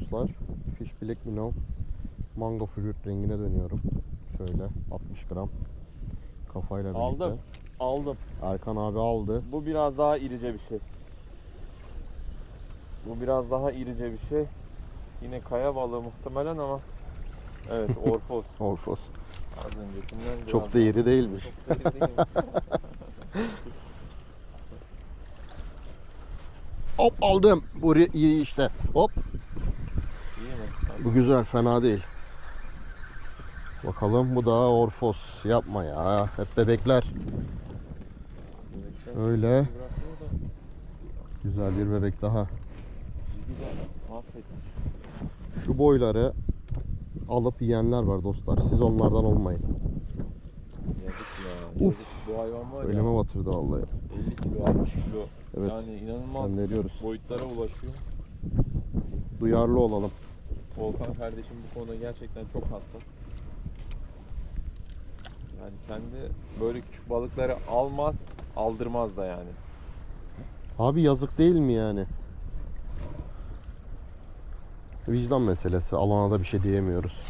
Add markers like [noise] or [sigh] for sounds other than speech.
dostlar. Fish Black Minnow Mango Fruit rengine dönüyorum. Şöyle 60 gram kafayla birlikte. Aldım. Aldım. Erkan abi aldı. Bu biraz daha irice bir şey. Bu biraz daha irice bir şey. Yine kaya balığı muhtemelen ama Evet [laughs] orfos. Orfos. Az öncekinden Çok da iri değilmiş. Çok da iri değil. Hop aldım. Bu iyi işte. Hop. Bu güzel fena değil. Bakalım bu da Orfos. Yapma ya. Hep bebekler. Şöyle. Güzel bir bebek daha. Şu boyları alıp yiyenler var dostlar. Siz onlardan olmayın. Ya. Uf. Bu hayvan var ya. Ölüme batırdı vallahi. 50 kilo 60 kilo. Evet. Yani inanılmaz boyutlara ulaşıyor. Duyarlı olalım. Volkan kardeşim bu konuda gerçekten çok hassas. Yani kendi böyle küçük balıkları almaz, aldırmaz da yani. Abi yazık değil mi yani? Vicdan meselesi. Alana da bir şey diyemiyoruz.